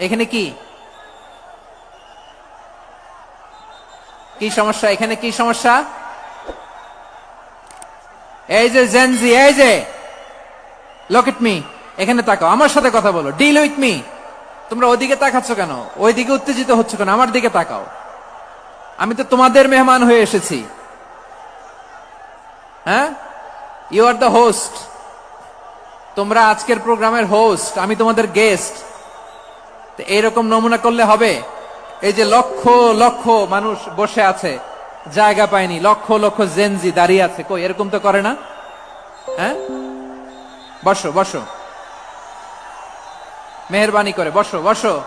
এখানে কি? কি সমস্যা? এখানে কি সমস্যা? এই যে জেনজি এই যে! লোক ইট মি এখানে তাকাও, আমার সাথে কথা বলো ডিল উইথ মি তোমরা ওদিকে তাকাচ্ছ কেন? ওইদিকে উত্তেজিত হচ্ছ কেন? আমার দিকে তাকাও। আমি তো তোমাদের মেহমান হয়ে এসেছি। হ্যাঁ? ইউ আর দ্য হোস্ট তোমরা আজকের প্রোগ্রামের হোস্ট আমি তোমাদের গেস্ট এইরকম নমুনা করলে হবে। এই যে লক্ষ লক্ষ মানুষ বসে আছে, জায়গা পায়নি, লক্ষ লক্ষ জেনজি দাঁড়িয়ে আছে। কই, এরকম তো করে না? হ্যাঁ? বসো বসো। মেহরবানি করে, বসো বসো।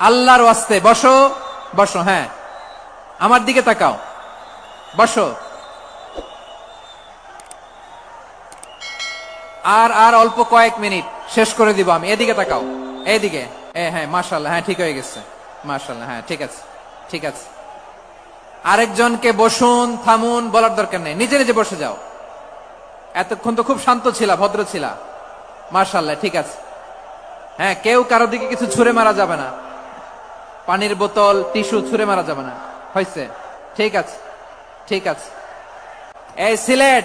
আল্লাহর ওয়াস্তে, বসো বসো হ্যাঁ। আমার দিকে তাকাও। বসো। আর আর অল্প কয়েক মিনিট শেষ করে দিব আমি। এদিকে তাকাও। এদিকে। এ হ্যাঁ মাশাল্লাহ হ্যাঁ ঠিক হয়ে গেছে। মাশাল্লাহ হ্যাঁ ঠিক আছে ঠিক আছে। আরেকজনকে বসুন, থামুন, বলার দরকার নেই। নিজে নিজে বসে যাও। এতক্ষণ তো খুব শান্ত ছিলা, ভদ্র ছিলা। মাশাল্লাহ ঠিক আছে। হ্যাঁ কেউ কারও দিকে কিছু ছুঁড়ে মারা যাবে না। পানির বোতল, টিস্যু ছুঁড়ে মারা যাবে না। হয়েছে। ঠিক আছে ঠিক আছে। এই সিলেট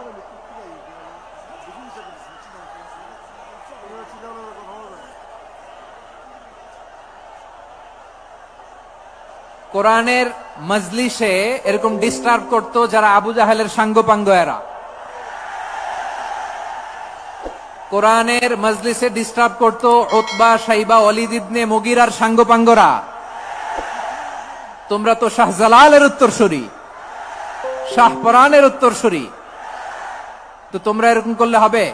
কোরআনের মজলিসে এরকম ডিস্টার্ব করতো যারা আবু জাহেলের সাঙ্গপাঙ্গ এরা কোরআনের মজলিসে ডিস্টার্ব করতো ওতবা সাইবা অলিদ ইবনে মুগিরার সাঙ্গপাঙ্গরা। তোমরা তো শাহজালালের উত্তরসূরি শাহপরানের উত্তরসূরি। তো তোমরা এরকম করলে হবে?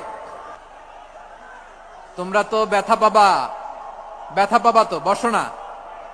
তোমরা তো ব্যথা পাবা ব্যথা পাবা তো, বসো না।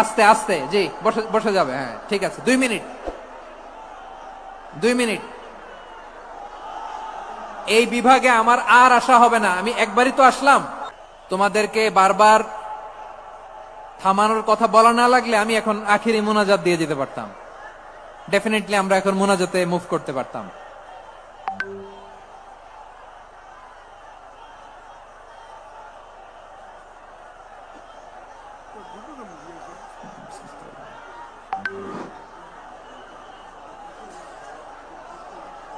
আস্তে আস্তে, জি, বসে যাবে হ্যাঁ ঠিক আছে, দুই মিনিট। দুই মিনিট। এই বিভাগে আমার আর আসা হবে না, আমি একবারই তো আসলাম। তোমাদেরকে বারবার থামানোর কথা বলা না লাগলে আমি এখন আখিরি মোনাজাত দিয়ে যেতে পারতাম। ডেফিনেটলি আমরা এখন মোনাজাতে মুভ করতে পারতাম।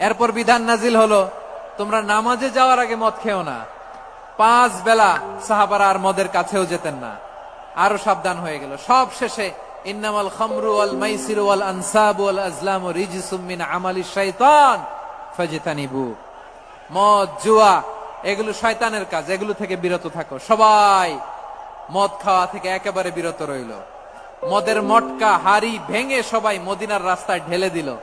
এরপর বিধান নাজিল হলো, তোমরা নামাজে যাওয়ার আগে মদ খেও না। পাঁচ বেলা সাহাবারা আর মদের কাছেও যেতেন না। আরও সাবধান হয়ে গেল। সব শেষে আজলামু মদ, জুয়া, এগুলো শয়তানের কাজ। এগুলো থেকে বিরত থাকো। সবাই মদ খাওয়া থেকে একেবারে বিরত রইল। মদের মটকা, হাড়ি ভেঙে সবাই মদিনার রাস্তায় ঢেলে দিল।